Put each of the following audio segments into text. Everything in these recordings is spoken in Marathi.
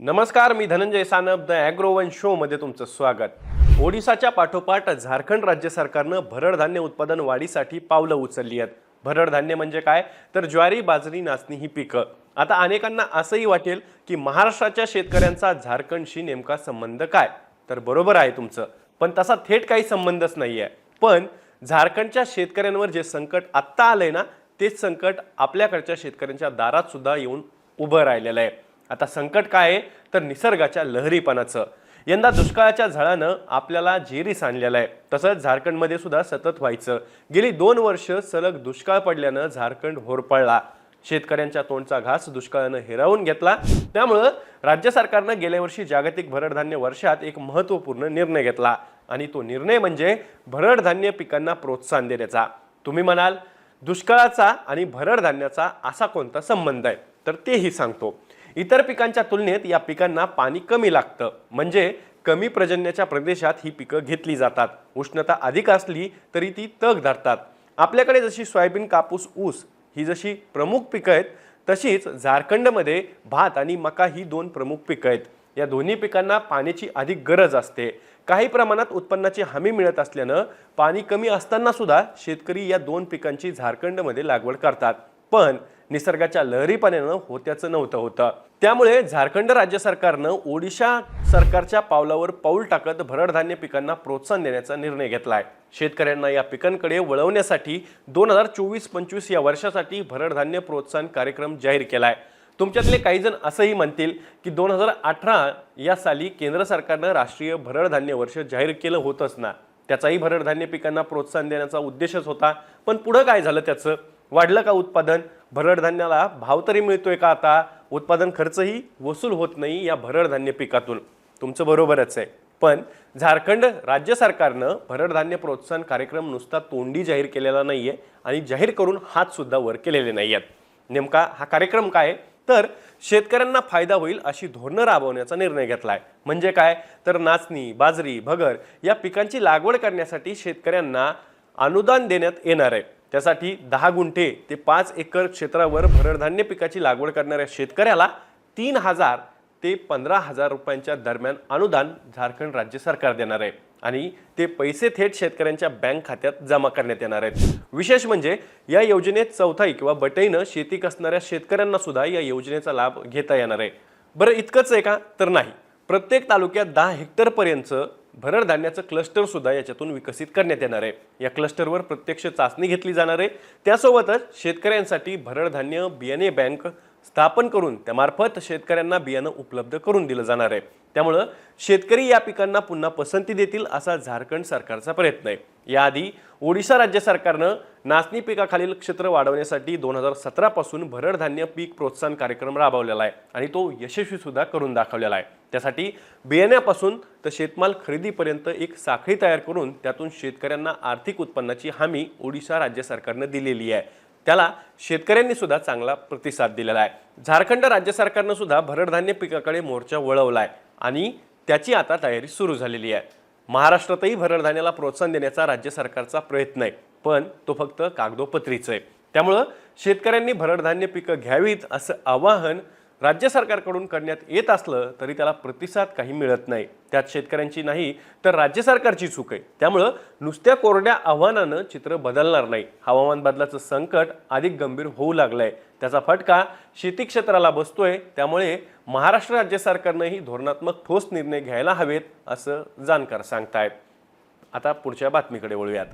नमस्कार मी धनंजय सानप द ॲग्रोवन शोमध्ये तुमचं स्वागत. ओडिसाच्या पाठोपाठ झारखंड राज्य सरकारनं भरड धान्य उत्पादन वाढीसाठी पावलं उचलली आहेत. भरड धान्य म्हणजे काय? तर ज्वारी बाजरी नाचणी ही पिकं. आता अनेकांना असंही वाटेल की महाराष्ट्राच्या शेतकऱ्यांचा झारखंडशी नेमका संबंध काय? तर बरोबर आहे तुमचं. पण तसा थेट काही संबंधच नाही आहे पण झारखंडच्या शेतकऱ्यांवर जे संकट आत्ता आलंय ना तेच संकट आपल्याकडच्या शेतकऱ्यांच्या दारात सुद्धा येऊन उभं राहिलेलं आहे. आता संकट काय आहे? तर निसर्गाच्या लहरीपणाचं. यंदा दुष्काळाच्या झळानं आपल्याला जेरीस आणलेलं आहे. तसंच झारखंडमध्ये सुद्धा सतत व्हायचं. गेली दोन वर्ष सलग दुष्काळ पडल्यानं झारखंड होरपळला. शेतकऱ्यांच्या तोंडचा घास दुष्काळानं हिरावून घेतला. त्यामुळं राज्य सरकारनं गेल्या वर्षी जागतिक भरडधान्य वर्षात एक महत्त्वपूर्ण निर्णय घेतला. आणि तो निर्णय म्हणजे भरडधान्य पिकांना प्रोत्साहन देण्याचा. तुम्ही म्हणाल दुष्काळाचा आणि भरडधान्याचा असा कोणता संबंध आहे? तर तेही सांगतो. इतर पिकांच्या तुलनेत या पिकांना पाणी कमी लागतं. म्हणजे कमी प्रजन्याच्या प्रदेशात ही पिकं घेतली जातात. उष्णता अधिक असली तरी ती तग धरतात. आपल्याकडे जशी सोयाबीन कापूस ऊस ही जशी प्रमुख पिकं आहेत तशीच झारखंडमध्ये भात आणि मका ही दोन प्रमुख पिकं आहेत. या दोन्ही पिकांना पाण्याची अधिक गरज असते. काही प्रमाणात उत्पन्नाची हमी मिळत असल्यानं पाणी कमी असताना सुद्धा शेतकरी या दोन पिकांची झारखंडमध्ये लागवड करतात. पण निसर्गाच्या लहरीपणानं होत्याचं नव्हतं होतं. त्यामुळे झारखंड राज्य सरकारनं ओडिशा सरकारच्या पावलावर पाऊल टाकत भरडधान्य पिकांना प्रोत्साहन देण्याचा निर्णय घेतलाय. शेतकऱ्यांना या पिकांकडे वळवण्यासाठी दोन हजार चोवीस पंचवीस या वर्षासाठी भरडधान्य प्रोत्साहन कार्यक्रम जाहीर केलाय. तुमच्यातले काही जण असंही म्हणतील की दोन हजार अठरा या साली केंद्र सरकारनं राष्ट्रीय भरडधान्य वर्ष जाहीर केलं होतंच ना. त्याचाही भरडधान्य पिकांना प्रोत्साहन देण्याचा उद्देशच होता. पण पुढं काय झालं त्याचं? वाढलं का उत्पादन? भरडधान्याला भाव तरी मिळतोय का आता? उत्पादन खर्चही वसूल होत नाही या भरडधान्य पिकातून. तुमचं बरोबरच आहे. पण झारखंड राज्य सरकारनं भरडधान्य प्रोत्साहन कार्यक्रम नुसता तोंडी जाहीर केलेला नाही आहे आणि जाहीर करून हातसुद्धा वर केलेले नाही आहेत नेमका हा कार्यक्रम काय? आहे? तर शेतकऱ्यांना फायदा होईल अशी धोरणं राबवण्याचा निर्णय घेतला आहे म्हणजे काय? तर नाचणी बाजरी भगर या पिकांची लागवड करण्यासाठी शेतकऱ्यांना अनुदान देण्यात येणार आहे. त्यासाठी दहा गुंठे ते पाच एकर क्षेत्रावर भरडधान्य पिकाची लागवड करणाऱ्या शेतकऱ्याला तीन हजार ते पंधरा हजार रुपयांच्या दरम्यान अनुदान झारखंड राज्य सरकार देणार आहे. आणि ते पैसे थेट शेतकऱ्यांच्या बँक खात्यात जमा करण्यात येणार आहेत. विशेष म्हणजे या योजनेत चौथाई किंवा बटईनं शेती कसणाऱ्या शेतकऱ्यांना सुद्धा या योजनेचा लाभ घेता येणार आहे. बरं इतकंच आहे का? तर नाही. प्रत्येक तालुक्यात दहा हेक्टरपर्यंत भरड धान्याचं क्लस्टर सुद्धा याच्यातून विकसित करण्यात येणार आहे. या क्लस्टरवर प्रत्यक्ष चाचणी घेतली जाणार आहे. त्यासोबतच शेतकऱ्यांसाठी भरड धान्य बियाणे बँक स्थापन करून त्यामार्फत शेतकऱ्यांना बियाणं उपलब्ध करून दिलं जाणार आहे. त्यामुळं शेतकरी या पिकांना पुन्हा पसंती देतील असा झारखंड सरकारचा प्रयत्न आहे. याआधी ओडिशा राज्य सरकारनं नाचणी पिकाखालील क्षेत्र वाढवण्यासाठी दोन हजार सतरापासून भरड धान्य पीक प्रोत्साहन कार्यक्रम राबवलेला आहे आणि तो यशस्वीसुद्धा करून दाखवलेला आहे. त्यासाठी बियाण्यापासून तर शेतमाल खरेदीपर्यंत एक साखळी तयार करून त्यातून शेतकऱ्यांना आर्थिक उत्पन्नाची हमी ओडिशा राज्य सरकारनं दिलेली आहे. त्याला शेतकऱ्यांनी सुद्धा चांगला प्रतिसाद दिलेला आहे. झारखंड राज्य सरकारनं सुद्धा भरडधान्य पिकाकडे मोर्चा वळवला आहे आणि त्याची आता तयारी सुरू झालेली आहे. महाराष्ट्रातही भरडधान्याला प्रोत्साहन देण्याचा राज्य सरकारचा प्रयत्न आहे पण तो फक्त कागदोपत्रीच आहे. त्यामुळं शेतकऱ्यांनी भरडधान्य पिकं घ्यावीत असं आवाहन राज्य सरकारकडून करण्यात येत असलं तरी त्याला प्रतिसाद काही मिळत नाही. त्यात शेतकऱ्यांची नाही तर राज्य सरकारची चूक आहे. त्यामुळं नुसत्या कोरड्या आव्हानानं चित्र बदलणार नाही. हवामान बदलाचं संकट अधिक गंभीर होऊ लागलंय. त्याचा फटका शेती क्षेत्राला बसतोय. त्यामुळे महाराष्ट्र राज्य सरकारनंही धोरणात्मक ठोस निर्णय घ्यायला हवेत असं जाणकार सांगतायत. आता पुढच्या बातमीकडे वळूयात.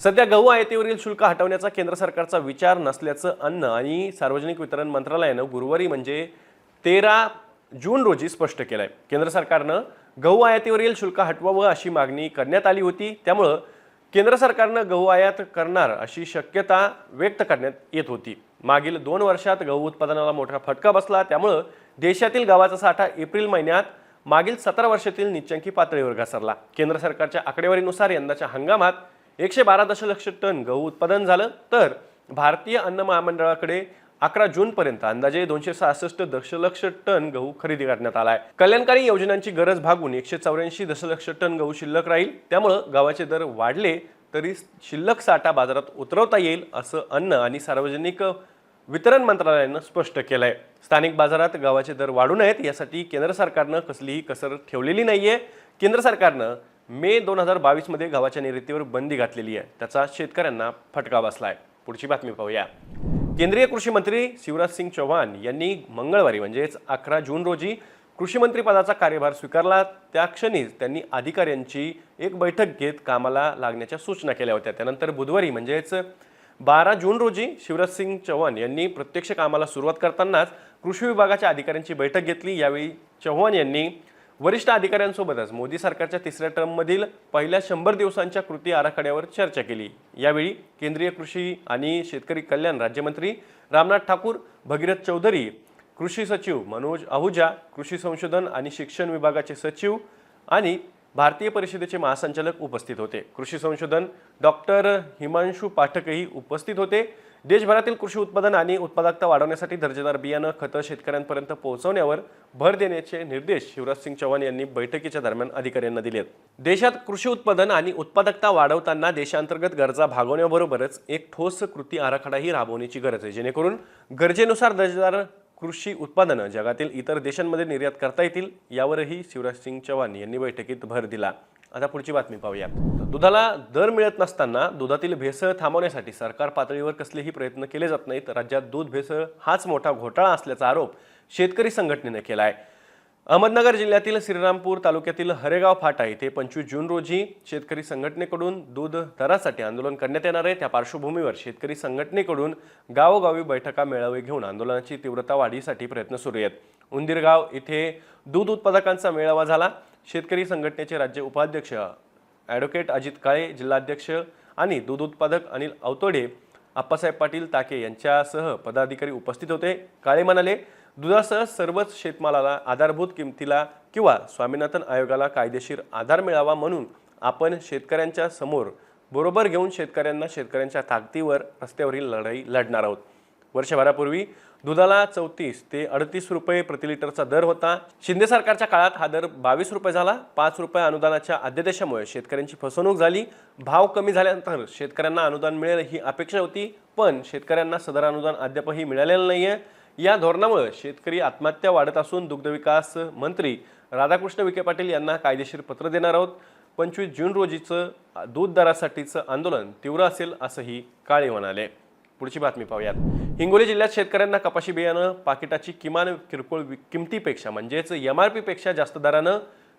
सध्या गहू आयातीवरील शुल्क हटवण्याचा केंद्र सरकारचा विचार नसल्याचं अन्न आणि सार्वजनिक वितरण मंत्रालयानं गुरुवारी म्हणजे तेरा जून रोजी स्पष्ट केलंय. केंद्र सरकारनं गहू आयातीवरील शुल्क हटवावं अशी मागणी करण्यात आली होती. त्यामुळं केंद्र सरकारनं गहू आयात करणार अशी शक्यता व्यक्त करण्यात येत होती. मागील दोन वर्षात गहू उत्पादनाला मोठा फटका बसला. त्यामुळं देशातील गव्हाचा साठा एप्रिल महिन्यात मागील सतरा वर्षातील निच्चंकी पातळीवर घसरला. केंद्र सरकारच्या आकडेवारीनुसार यंदाच्या हंगामात एकशे बारा दशलक्ष टन गहू उत्पादन झालं. तर भारतीय अन्न महामंडळाकडे अकरा जूनपर्यंत अंदाजे दोनशे सहासष्ट दशलक्ष टन गहू खरेदी करण्यात आला आहे कल्याणकारी योजनांची गरज भागून एकशे चौऱ्याऐंशी दशलक्ष टन गहू शिल्लक राहील. त्यामुळं गव्हाचे दर वाढले तरी शिल्लक साठा बाजारात उतरवता येईल असं अन्न आणि सार्वजनिक वितरण मंत्रालयानं स्पष्ट केलं आहे स्थानिक बाजारात गव्हाचे दर वाढू नयेत यासाठी केंद्र सरकारनं कसलीही कसर ठेवलेली नाही आहे केंद्र सरकारनं मे दोन हजार बावीसमध्ये गव्हाच्या निर्यातीवर बंदी घातलेली आहे. त्याचा शेतकऱ्यांना फटका बसला आहे पुढची बातमी पाहूया. केंद्रीय कृषी मंत्री शिवराज सिंग चौहान यांनी मंगळवारी म्हणजेच अकरा जून रोजी कृषी पदाचा कार्यभार स्वीकारला. त्या क्षणीच त्यांनी अधिकाऱ्यांची एक बैठक घेत कामाला लागण्याच्या सूचना केल्या होत्या. त्यानंतर बुधवारी म्हणजेच बारा जून रोजी शिवराज सिंग चौहान यांनी प्रत्यक्ष कामाला सुरुवात करतानाच कृषी विभागाच्या अधिकाऱ्यांची बैठक घेतली. यावेळी चौहान यांनी वरिष्ठ अधिकाऱ्यांसोबतच मोदी सरकारच्या तिसऱ्या टर्ममधील पहिल्या शंभर दिवसांच्या कृती आराखड्यावर चर्चा केली. यावेळी केंद्रीय कृषी आणि शेतकरी कल्याण राज्यमंत्री रामनाथ ठाकूर भगीरथ चौधरी कृषी सचिव मनोज आहुजा कृषी संशोधन आणि शिक्षण विभागाचे सचिव आणि भारतीय परिषदेचे महासंचालक उपस्थित होते. कृषी संशोधन डॉक्टर हिमांशू पाठकही उपस्थित होते. देशभरातील कृषी उत्पादन आणि उत्पादकता वाढवण्यासाठी दर्जेदार बियाणं खतं शेतकऱ्यांपर्यंत पोहोचवण्यावर भर देण्याचे निर्देश शिवराज सिंग चौहान यांनी बैठकीच्या दरम्यान अधिकाऱ्यांना दिलेत. देशात कृषी उत्पादन आणि उत्पादकता वाढवताना देशांतर्गत गरजा भागवण्याबरोबरच एक ठोस कृती आराखडाही राबवण्याची गरज आहे. जेणेकरून गरजेनुसार दर्जेदार कृषी उत्पादनं जगातील इतर देशांमध्ये निर्यात करता येतील यावरही शिवराज सिंग चौहान यांनी बैठकीत भर दिला. आता पुढची बातमी पाहूयात दुधाला दर मिळत नसताना दुधातील भेसळ थांबवण्यासाठी सरकार पातळीवर कसलेही प्रयत्न केले जात नाहीत. राज्यात दूध भेसळ हाच मोठा घोटाळा असल्याचा आरोप शेतकरी संघटनेने केला आहे अहमदनगर जिल्ह्यातील श्रीरामपूर तालुक्यातील हरेगाव फाटा येथे पंचवीस जून रोजी शेतकरी संघटनेकडून दूध दरासाठी आंदोलन करण्यात येणार आहे. त्या पार्श्वभूमीवर शेतकरी संघटनेकडून गावोगावी बैठका मेळावे घेऊन आंदोलनाची तीव्रता वाढीसाठी प्रयत्न सुरू आहेत. उंदीरगाव इथे दूध उत्पादकांचा मेळावा झाला. शेतकरी संघटनेचे राज्य उपाध्यक्ष ॲडव्होकेट अजित काळे जिल्हाध्यक्ष आणि दूध उत्पादक अनिल अवतोडे आप्पासाहेब पाटील ताके यांच्यासह पदाधिकारी उपस्थित होते. काळे म्हणाले दुधासह सर्वच शेतमालाला आधारभूत किमतीला किंवा स्वामीनाथन आयोगाला कायदेशीर आधार मिळावा म्हणून आपण शेतकऱ्यांच्या समोर बरोबर घेऊन शेतकऱ्यांना शेतकऱ्यांच्या ताकदीवर रस्त्यावरील लढाई लढणार आहोत. वर्षभरापूर्वी दुधाला चौतीस ते अडतीस रुपये प्रति लिटरचा दर होता. शिंदे सरकारच्या काळात हा दर बावीस रुपये झाला. पाच रुपये अनुदानाच्या अध्यादेशामुळे शेतकऱ्यांची फसवणूक झाली. भाव कमी झाल्यानंतर शेतकऱ्यांना अनुदान मिळेल ही अपेक्षा होती. पण शेतकऱ्यांना सदर अनुदान अद्यापही मिळालेलं नाही आहे या धोरणामुळे शेतकरी आत्महत्या वाढत असून दुग्धविकास मंत्री राधाकृष्ण विखे पाटील यांना कायदेशीर पत्र देणार आहोत. पंचवीस जून रोजीचं दूध दरासाठीचं आंदोलन तीव्र असेल असंही काळे म्हणाले. पुढची बातमी पाहूयात. हिंगोली जिल्ह्यात शेतकऱ्यांना कपाशी बियाणं पाकिटाची किमान किरकोळ किमतीपेक्षा म्हणजेच एम आर पीपेक्षा जास्त दरानं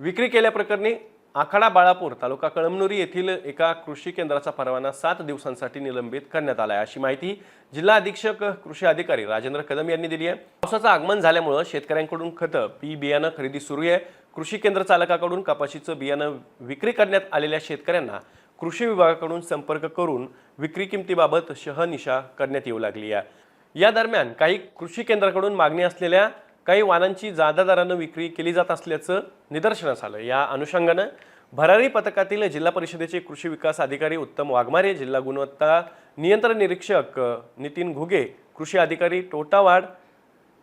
विक्री केल्याप्रकरणी आखाडा बाळापूर तालुका कळमनुरी येथील एका कृषी केंद्राचा परवाना सात दिवसांसाठी निलंबित करण्यात आला आहे अशी माहिती जिल्हा अधीक्षक कृषी अधिकारी राजेंद्र कदम यांनी दिली आहे. पावसाचं आगमन झाल्यामुळं शेतकऱ्यांकडून खतं पी बियाणं खरेदी सुरू आहे. कृषी केंद्र चालकाकडून कपाशीचं बियाणं विक्री करण्यात आलेल्या शेतकऱ्यांना कृषी विभागाकडून संपर्क करून विक्री किमतीबाबत शहनिशा करण्यात येऊ लागली आहे. या दरम्यान काही कृषी केंद्राकडून मागणी असलेल्या काही वाहनांची जादा दरानं विक्री केली जात असल्याचं निदर्शनास आलं. या अनुषंगानं भरारी पथकातील जिल्हा परिषदेचे कृषी विकास अधिकारी उत्तम वाघमारे जिल्हा गुणवत्ता नियंत्रण निरीक्षक नितीन घुगे कृषी अधिकारी टोटावाड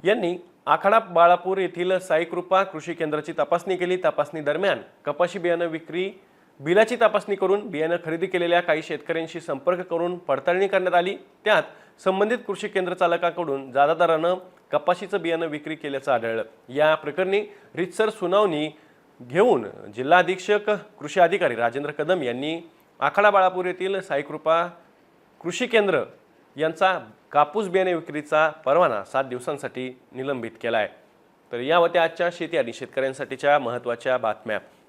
यांनी आखाडा बाळापूर येथील साईकृपा कृषी केंद्राची तपासणी केली. तपासणी दरम्यान कपाशी बियाणं विक्री बिलाची तपासणी करून बियाणं खरेदी केलेल्या काही शेतकऱ्यांशी संपर्क करून पडताळणी करण्यात आली. त्यात संबंधित कृषी केंद्र चालकाकडून जादादारानं कपाशीचं बियाणं विक्री केल्याचं आढळलं. या प्रकरणी रितसर सुनावणी घेऊन जिल्हा अधीक्षक कृषी अधिकारी राजेंद्र कदम यांनी आखाडा बाळापूर येथील साईकृपा कृषी केंद्र यांचा कापूस बियाणे विक्रीचा परवाना सात दिवसांसाठी निलंबित केला आहे तर या होत्या आजच्या शेती आणि शेतकऱ्यांसाठीच्या महत्त्वाच्या बातम्या.